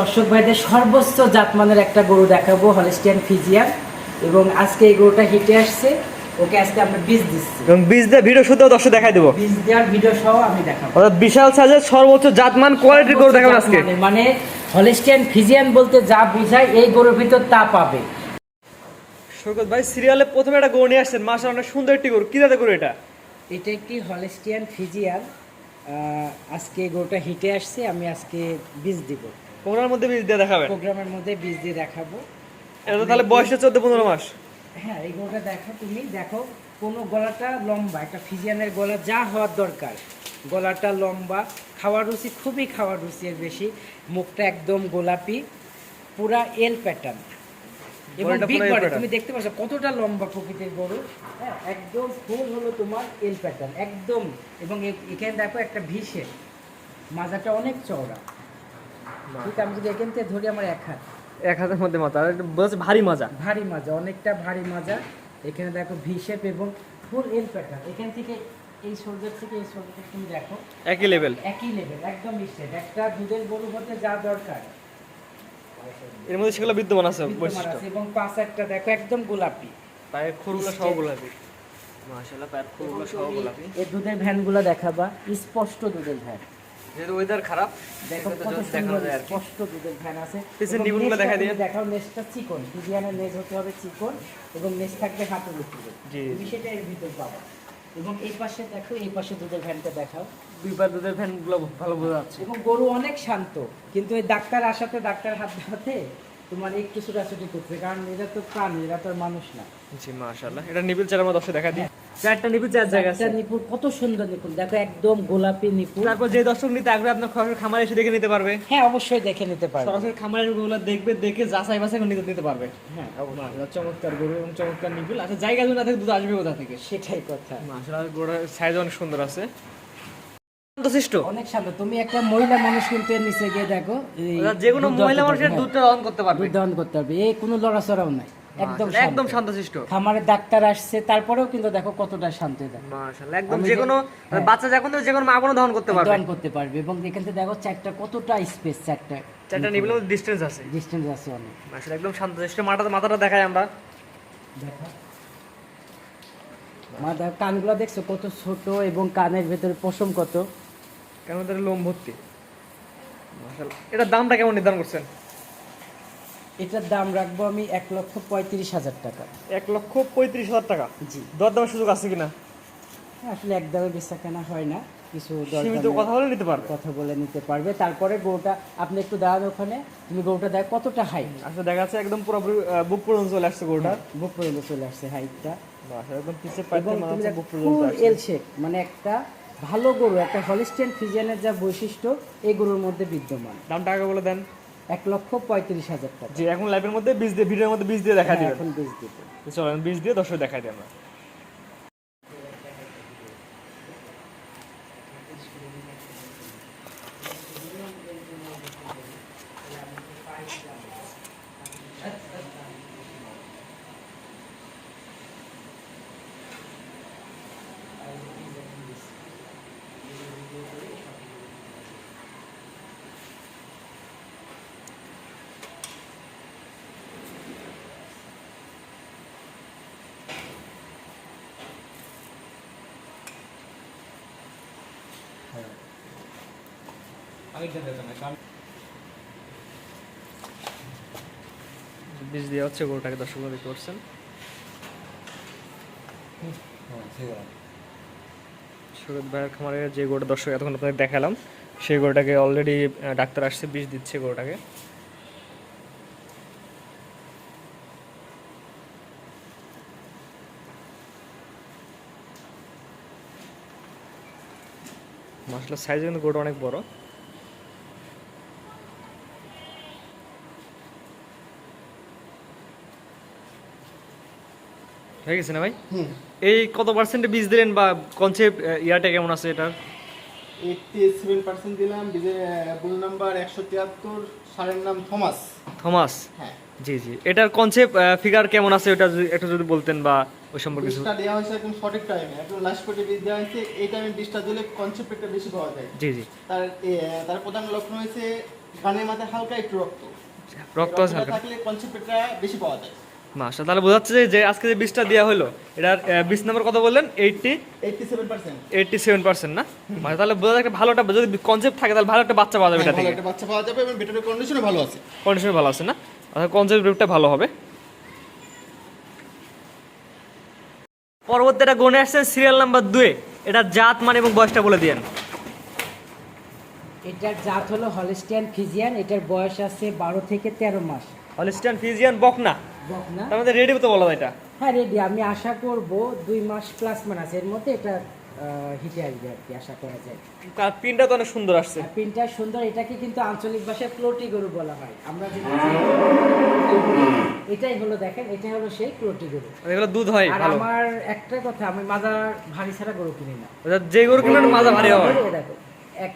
দর্শক ভাইদের সর্বোচ্চ জাতমানের একটা গরু দেখাবো হলিস্টিয়ান ফিজিয়ান এবং আজকে এই গরুটা হিটে আসছে ওকে আজকে আমরা বীজ দিচ্ছি। এবং বীজ দিয়ে ভিডিও শুদ্ধ দর্শক দেখাই দেবো। বীজ দেওয়ার ভিডিও সহ আমি দেখাবো। অর্থাৎ বিশাল সাইজের সর্বোচ্চ জাতমান কোয়ালিটির গরু দেখাবেন আজকে। মানে হলিস্টিয়ান ফিজিয়ান বলতে যা বোঝায় এই গরুর ভিতর তা পাবে। সৈকত ভাই সিরিয়ালে প্রথমে একটা গরু নিয়ে আসছেন। মাসা অনেক সুন্দর একটি গরু। কি জাতের গরু এটা? এটা একটি হলিস্টিয়ান ফিজিয়ান আজকে এই গরুটা হিটে আসছে আমি আজকে বীজ দিব। কোনার মধ্যে বীজ দিয়ে দেখাবেন। প্রোগ্রামের মধ্যে বীজ দিয়ে দেখাবো। এটা তাহলে বয়সটা চোদ্দ পনেরো মাস। হ্যাঁ এই গরুটা দেখো তুমি দেখো কোনো গলাটা লম্বা একটা ফিজিয়ানের গলা যা হওয়ার দরকার। গলাটা লম্বা খাওয়ার রুচি খুবই খাওয়ার রুচি এর বেশি। মুখটা একদম গোলাপি পুরা এল প্যাটার্ন এবং বিগ বডি তুমি দেখতে পাচ্ছ কতটা লম্বা প্রকৃতির গরু। হ্যাঁ একদম ফুল হলো তোমার এল প্যাটার্ন একদম। এবং এখানে দেখো একটা ভিসে মাজাটা অনেক চওড়া। ঠিক আমি যদি এখান থেকে ধরি আমার এক হাত। এক হাতের মধ্যে আর বলছে ভারী মাজা। ভারী মাজা অনেকটা ভারী মাজা। এখানে দেখো ভি শেপ এবং ফুল এল প্যাটার্ন এখান থেকে এই শোল্ডার থেকে এই শোল্ডার তুমি দেখো। একই লেভেল একই লেভেল একদম একটা দুধের গরু হতে যা দরকার। এর মধ্যে সেগুলো বিদ্যমান আছে বৈশিষ্ট্য। এবং পাশ একটা দেখো একদম গোলাপি। পায়ের খুরগুলো সহ গোলাপি। মাশাআল্লাহ পায়ের খুরগুলো সহ গোলাপি। এই দুধের ভ্যানগুলো দেখাবা স্পষ্ট দুধের ভ্যান। যেহেতু ওয়েদার খারাপ দেখো সেক্ষেত্রে কত জোর দেখানো যায় আর স্পষ্ট দুধের ভ্যান আছে। পিছের এবং দেখা দিয়ে। দেখাও নেজটা চিকন। ফিজিয়ানের নেজ হতে হবে চিকন এবং নেজ থাকবে হাঁটুর উপরে তুমি সেটা এর ভিতর পাবা। এবং এই পাশে দেখো এই পাশে দুধের ভ্যানটা দেখাও। দুধের ভালো বোঝা যাচ্ছে। এবং গরু অনেক শান্ত কিন্তু এই ডাক্তার আসাতে ডাক্তার হাত দেওয়াতে তোমার একটু ছোটাছুটি করছে কারণ এরা তো প্রাণী এরা তো আর মানুষ না। জি মাশাআল্লাহ। এটা নিবিল চার আমরা দেখা দিই চারটা চার জায়গা আছে। নিপুণ কত সুন্দর নিপুণ। দেখো একদম গোলাপি নিপুণ। তারপর যে দর্শক নিতে আগ্রহ আপনার খামারে এসে দেখে নিতে পারবে। হ্যাঁ অবশ্যই দেখে নিতে পারবে। সরাসরি খামারের গরুগুলো দেখবে দেখে যাচাই বাছাই করে নিতে নিতে পারবে। হ্যাঁ মাশাআল্লাহ চমৎকার গরু এবং চমৎকার আচ্ছা জায়গা থাকে দুধ আসবে কোথা থেকে? সেটাই কথা। মাশাআল্লাহ গরুর সাইজ অনেক সুন্দর আছে। শান্তশিষ্ট অনেক শান্ত। তুমি একটা মহিলা মানুষ কিন্তু নিচে গিয়ে দেখো যে কোনো মহিলা মানুষের করতে- দুধটা দহন করতে পারবে। দুধ দহন করতে পারবে। এই কোনো লড়াচড়াও নাই। একদম একদম শান্তশিষ্ট। খামারে ডাক্তার আসছে তারপরেও কিন্তু দেখো কতটা শান্ত মাশাআল্লাহ একদম যে যে- কোনো হ্যাঁ। বাচ্চা যখন যে কোনো মা কোনো দহন করতে পারবে। দহন করতে পারবে এবং এখান থেকে দেখো চারটা কতটা স্পেস চারটা চারটা ডিসটেন্স আছে। ডিস্টেন্স আছে অনেক। মাশাআল্লাহ একদম শান্তশিষ্ট। মাথাটা মাথাটা দেখাই আমরা। দেখো। মা দেখো কানগুলো দেখছ কত ছোট এবং কানের ভেতরে পশম কত? কেন তার লোম ভর্তি। মাশাআল্লাহ এটার দামটা কেমন নির্ধারণ করছেন? এটার দাম রাখব আমি এক লক্ষ পঁয়ত্রিশ হাজার টাকা। এক লক্ষ পঁয়ত্রিশ হাজার টাকা? জি। দরদামের সুযোগ আছে কিনা? আসলে একদমই বেচা কেনা হয় না কিছু সীমিত কথা বলে নিতে পারবে? কথা বলে নিতে পারবে। তারপরে গরুটা আপনি একটু দাঁড়ান ওখানে তুমি গরুটা দেখ কতটা হাই আচ্ছা দেখা যাচ্ছে একদম পুরোপুরি বুক পর্যন্ত চলে আসছে গরুটা। বুক পর্যন্ত চলে আসছে হাইটটা একদম পিছে মানে এল শেপ মানে একটা ভালো গরু একটা হলিস্টিয়ান ফিজিয়ানের যা বৈশিষ্ট্য এই গরুর মধ্যে বিদ্যমান। দামটা আগে বলে দেন। এক লক্ষ পঁয়ত্রিশ হাজার টাকা। যে এখন লাইভের মধ্যে বীজ দিয়ে ভিডিওর মধ্যে বীজ দিয়ে দেখা হ্যাঁ, দিবেন। এখন বেচ দিয়ে চলেন বীজ দিয়ে দর্শক দেখাই দিই আমরা। বীজ দিয়ে হচ্ছে গরুটাকে দর্শক দেখতে পাচ্ছেন। সুরত ভাইয়ের খামারে যে গরুটা দর্শক এতক্ষণ আপনাদের দেখালাম সেই গরুটাকে অলরেডি ডাক্তার আসছে বিষ দিচ্ছে গরুটাকে। মাসলার সাইজ কিন্তু গরুটা অনেক বড়। হয়ে গেছে না ভাই? এই কত পার্সেন্টে বীজ দিলেন বা কনসেপ্ট ইয়ারটা কেমন আছে এটার? এইটটি সেভেন পার্সেন্ট দিলাম বিজে বুল নাম্বার একশো তিয়াত্তর সারের নাম থমাস। থমাস? হ্যাঁ। জি জি। এটার কনসেপ্ট ফিগার কেমন আছে ওটা যদি একটু যদি বলতেন বা ওই সম্পর্কে কিছু দেওয়া হয়েছে একদম সঠিক টাইমে একদম লাস্ট কোটে বীজ দেওয়া হয়েছে এই টাইমে বীজটা দিলে কনসেপ্ট একটা বেশি পাওয়া যায়। জি জি। তার তার প্রধান লক্ষণ হয়েছে কানের মাথায় হালকা একটু রক্ত। রক্ত থাকলে কনসেপ্টটা বেশি পাওয়া যায়। মাসা তাহলে বোঝাচ্ছে যে- যে আজকে যে বীজটা দেওয়া হলো এটার বিশ নাম্বার কত বললেন? এইটটি এইটটি সেভেন পার্সেন্ট না? মানে তাহলে বোঝা একটা ভালো একটা যদি কনসেপ্ট থাকে তাহলে ভালো একটা বাচ্চা পাওয়া যাবে এটা থেকে। একটা বাচ্চা পাওয়া যাবে এবং বেটারের কন্ডিশনও ভালো আছে। কন্ডিশন ভালো আছে না? অর্থাৎ কনসেপ্ট গ্রুপটা ভালো হবে। পরবর্তী এটা গনে আসছেন সিরিয়াল নাম্বার দুয়ে এটা জাত মান এবং বয়সটা বলে দিয়েন। এটার জাত হলো হলিস্টিয়ান ফিজিয়ান এটার বয়স আছে বারো থেকে তেরো মাস। হলিস্টান ফিজিয়ান বকনা। রেডি তো বলা এটা হ্যাঁ রেডি আমি আশা করব দুই মাস প্লাস মান এর মধ্যে এটা হিটে আসবে আর কি আশা করা যায়। তার পিনটা তো অনেক সুন্দর আসছে। প্রিন্টার সুন্দর এটাকে কিন্তু আঞ্চলিক ভাষায় প্লোটি গরু বলা হয়। আমরা যদি এটাই হলো দেখেন এটাই হলো সেই প্লোটি গরু। এগুলো দুধ হয় আর আমার একটা কথা আমি মাদার ভারী ছাড়া গরু কিনি না। যে গরু মাজা ভারী হয়। দেখো এক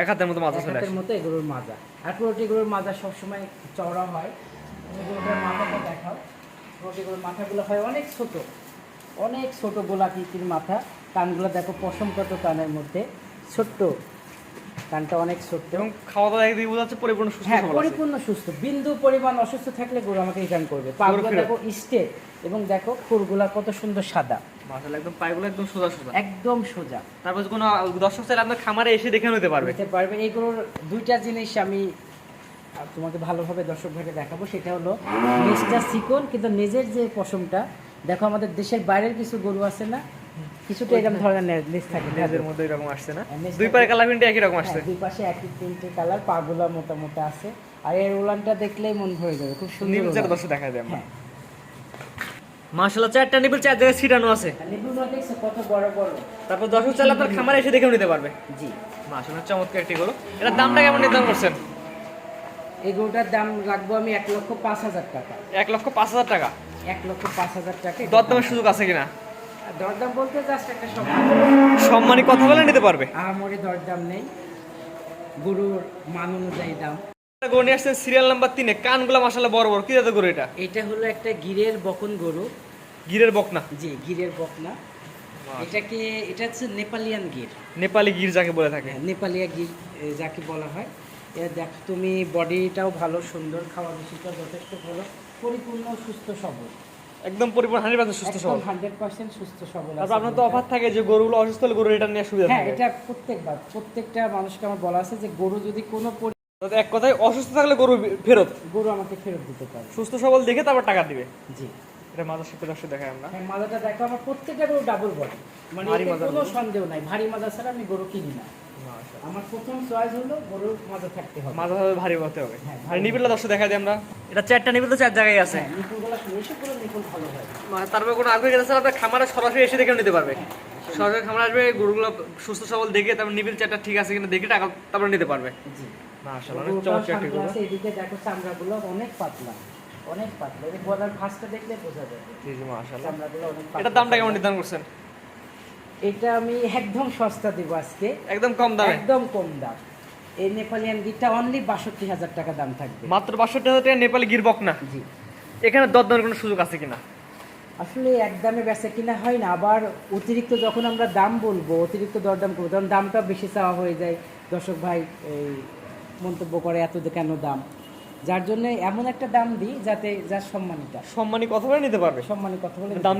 এক হাতের মতো মাজা এক হাতের মতো এগুলোর মাজা। আর প্রোটি গরুর মাজা সবসময় চওড়া হয়। মাথাটা দেখাও। মাথাগুলো হয় অনেক ছোট। অনেক ছোট গোলাকৃতির মাথা। কানগুলো দেখো পশম কত কানের মধ্যে। ছোট্ট। কানটা অনেক ছোট্ট। এবং খাওয়া দাওয়া একদিকে বোঝা যাচ্ছে পরিপূর্ণ সুস্থ হ্যাঁ পরিপূর্ণ সুস্থ। বিন্দু পরিমাণ অসুস্থ থাকলে গরু আমাকে রিটার্ন করবে। পাগুলো দেখো স্টেট এবং দেখো খুরগুলা কত সুন্দর সাদা। মাসাল একদম পায়গুলো একদম সোজা সোজা। একদম সোজা। তারপর কোনো দর্শক চাইলে আপনার খামারে এসে দেখে নিতে পারবে। নিতে পারবে। এইগুলোর দুইটা জিনিস আমি তোমাকে ভালোভাবে দর্শক ভাইকে দেখাবো সেটা হলো নেজটা চিকন কিন্তু নেজের যে পশমটা দেখো আমাদের দেশের বাইরের কিছু গরু আছে না কিছুটা এরকম ধরনের নেজ থাকে নেজের মধ্যে এরকম আসছে না? হ্যাঁ, দুই পারে কালার প্রিন্টে একই রকম আসছে। হ্যাঁ, দুই পাশে একই তিনটে কালার পাগুলা মোটা মোটা আছে। আর এর উলানটা দেখলেই মন ভরে যাবে খুব সুন্দর দেখা যায় হ্যাঁ। মাশাআল্লাহ চারটা নিবিল চার জায়গায় ছিটানো আছে। দেখছ কত বড় বড়। তারপর দর্শক চাইলে আপনার খামারে এসে দেখে নিতে পারবে। জি। মাশাআল্লাহ চমৎকার একটি গরু। এটার দামটা কেমন নির্ধারণ করছেন? এই গরুটার দাম রাখব আমি এক লক্ষ পাঁচ হাজার টাকা। এক লক্ষ পাঁচ হাজার টাকা? এক লক্ষ পাঁচ হাজার টাকা দরদামের সুযোগ আছে কিনা? দরদাম বলতে জাস্ট একটা সম্মান। সম্মানী কথা বলে নিতে পারবে? আহামরি দরদাম নেই। গরুর মান অনুযায়ী দাম। গরু নিয়ে আসছেন সিরিয়াল নাম্বার তিনে। কানগুলো মাশাআল্লাহ বড় বড়। কি জাতের গরু এটা? এটা হলো একটা গিরের বকন গরু। গিরের বকনা? জি গিরের বকনা। এটাকে এটা হচ্ছে নেপালিয়ান গির। নেপালি গির যাকে বলে থাকে। হ্যাঁ, নেপালিয়া গির যাকে বলা হয়। দেখ তুমি বডিটাও ভালো সুন্দর খাওয়া রুচিটাও যথেষ্ট ভালো পরিপূর্ণ সুস্থ সবল। একদম পরিপূর্ণ হান্ড্রেড পার্সেন্ট সুস্থ সবল। হান্ড্রেড পার্সেন্ট সুস্থ সবল আছে তারপর আপনার তো। অফার থাকে যে গরুগুলো অসুস্থ হলে গরু রিটার্ন নেওয়ার সুবিধা হ্যাঁ এটা প্রত্যেকবার প্রত্যেকটা মানুষকে আমার বলা আছে যে গরু যদি কোনো এক কথায় অসুস্থ থাকলে গরু ফেরত। গরু আমাকে ফেরত দিতে পারে সুস্থ সবল দেখে তারপর টাকা দিবে। জি। এটা মাদার সাথে দর্শক দেখায় আমরা। হ্যাঁ মাজাটা দেখো আমার প্রত্যেকটা গরু ডাবল বডি মানে কোনো সন্দেহ নাই ভারী মাজা ছাড়া আমি গরু কিনি না। আমার প্রথম চয়েস হলো গরুর মাজা থাকতে হবে। মাথা ভাবে ভারী হতে হবে। হ্যাঁ, আর নিবিলটা দেখা যায় আমরা। এটা চারটা নিবিল তো চার জায়গায় আছে। হ্যাঁ হয়। মানে তারপরে কোনো আগ্রহী আছে আপনার খামারে সরাসরি এসে দেখে নিতে পারবে। সরাসরি খামারে আসবে গরুগুলো সুস্থ সবল দেখে তারপর নিবিল চারটা ঠিক আছে কিনা দেখে টাকা তারপরে নিতে পারবে। মাশাআল্লাহ অনেক চমৎকার একটি গরু। এদিকে দেখো চামড়াগুলো অনেক পাতলা অনেক পাতলা। গলার দেখলে বোঝা যাবে জি জি মাশাআল্লাহ। চামড়াগুলো অনেক পাতলা। এটার দামটা কেমন নির্ধারণ করছেন? এটা আমি একদম সস্তা দেবো আজকে। একদম কম দাম? একদম কম দাম। এই নেপালিয়ান গিটটা অনলি বাষট্টি হাজার টাকা দাম থাকবে। মাত্র বাষট্টি হাজার টাকা নেপালি গির বকনা জি। এখানে দরদামের কোনো সুযোগ আছে কিনা? আসলে এক দামে বেচা কিনা হয় না আবার অতিরিক্ত যখন আমরা দাম বলব অতিরিক্ত দরদাম করব তখন দামটা বেশি চাওয়া হয়ে যায়। দর্শক ভাই এই মন্তব্য করে এত কেন দাম? যার জন্য এমন একটা দাম দিই যাতে যার সম্মানিটা সম্মানী কথা বলে নিতে পারবে? সম্মানী কথা বলে দাম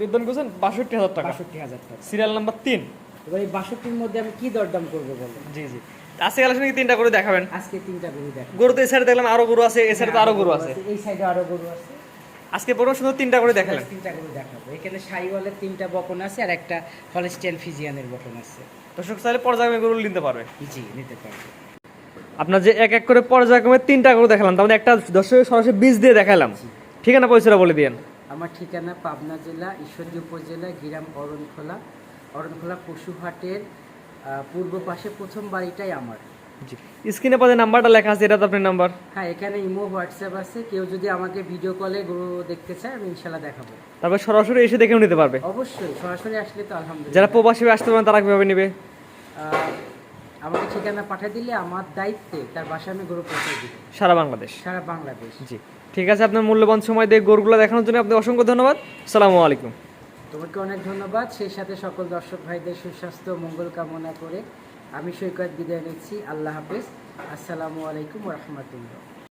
নির্ধারণ করছেন বাষট্টি হাজার টাকা। বাষট্টি হাজার টাকা। সিরিয়াল নাম্বার তিন। এবার এই বাষট্টির মধ্যে আমি কি দরদাম করব বলো জি জি। আজকে কালেকশনে কি তিনটা করে দেখাবেন? আজকে তিনটা গরু দেখো গরু তো এই সাইডে দেখলাম আরও গরু আছে এই সাইডে আরও গরু আছে। এই সাইডে আরও গরু আছে। আজকে বড় সুন্দর তিনটা করে দেখালেন। তিনটা গরু দেখাবো। এখানে সাইওয়ালের তিনটা বকন আছে আর একটা হলস্টিয়ান ফিজিয়ানের বকন আছে। দর্শক চাইলে পর্যায়ক্রমে গরু নিতে পারবে। জি নিতে পারবে। আপনার যে এক এক করে পর্যায়ক্রমে তিনটা গরু দেখালাম তার মধ্যে একটা দর্শকের সরাসরি বীজ দিয়ে দেখালাম। ঠিকানা পয়সাটা বলে দিয়েন। আমার ঠিকানা পাবনা জেলা ঈশ্বরদী উপজেলা গিরাম অরণখোলা। অরণখোলা পশুহাটের পূর্ব পাশে প্রথম বাড়িটাই আমার। জি। স্ক্রিনে পাশে নাম্বারটা লেখা আছে এটা তো আপনার নাম্বার। হ্যাঁ এখানে ইমো হোয়াটসঅ্যাপ আছে। কেউ যদি আমাকে ভিডিও কলে গরু দেখতে চায় আমি ইনশাল্লাহ দেখাবো। তারপর সরাসরি এসে দেখেও নিতে পারবে। অবশ্যই সরাসরি আসলে তো আলহামদুলিল্লাহ। যারা প্রবাসী আসতে পারেন তারা কীভাবে নেবে? আমাকে ঠিকানা পাঠিয়ে দিলে আমার দায়িত্বে তার বাসায় আমি গরু পৌঁছে দিব। সারা বাংলাদেশ? সারা বাংলাদেশ। জি। ঠিক আছে আপনার মূল্যবান সময় দিয়ে গরুগুলো দেখানোর জন্য আপনাকে অসংখ্য ধন্যবাদ। সালামু আলাইকুম। তোমাকে অনেক ধন্যবাদ। সেই সাথে সকল দর্শক ভাইদের সুস্বাস্থ্য মঙ্গল কামনা করে আমি সৈকত বিদায় নিচ্ছি। আল্লাহ হাফেজ। আসসালামু আলাইকুম রহমতুল্লাহ।